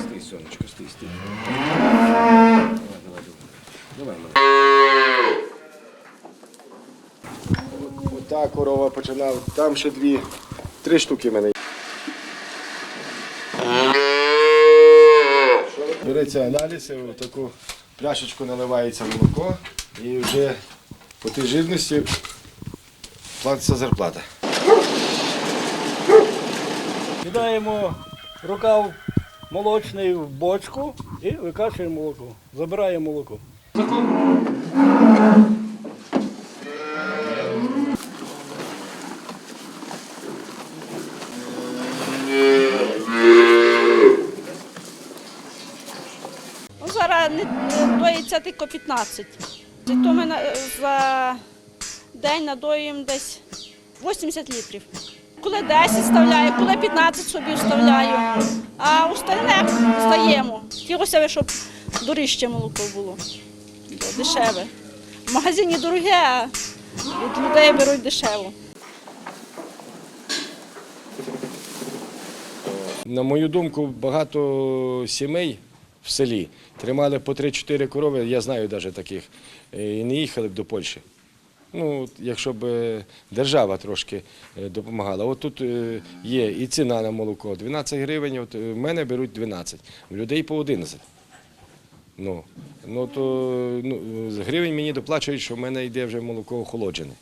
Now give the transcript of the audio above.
Стій, сонечко, стій, стій. Давай, давай, давай. Давай. Ота корова починав. Там ще дві, три штуки в мене. Береться аналіз, таку пляшечку наливається молоко і вже по тій жирності платиться зарплата. Кидаємо рукав молочний в бочку і викачуємо молоко. Забираємо молоко. Ну, зараз доїться тільки 15. І то ми за день надоїмо десь 80 літрів. Коли 10 вставляю, коли 15 собі вставляю, а остальне стаємо. Хотілося б, щоб доріжче молоко було, дешеве. В магазині дороге, а від людей беруть дешево. На мою думку, багато сімей в селі тримали по 3-4 корови, я знаю навіть таких, е, і не їхали б до Польщі. Ну, якщо б е, держава трошки е, допомагала. От тут е, є і ціна на молоко 12 гривень, от в мене беруть 12, в людей по 11. Ну, ну то ну, гривень мені доплачують, що в мене йде вже молоко охолоджене.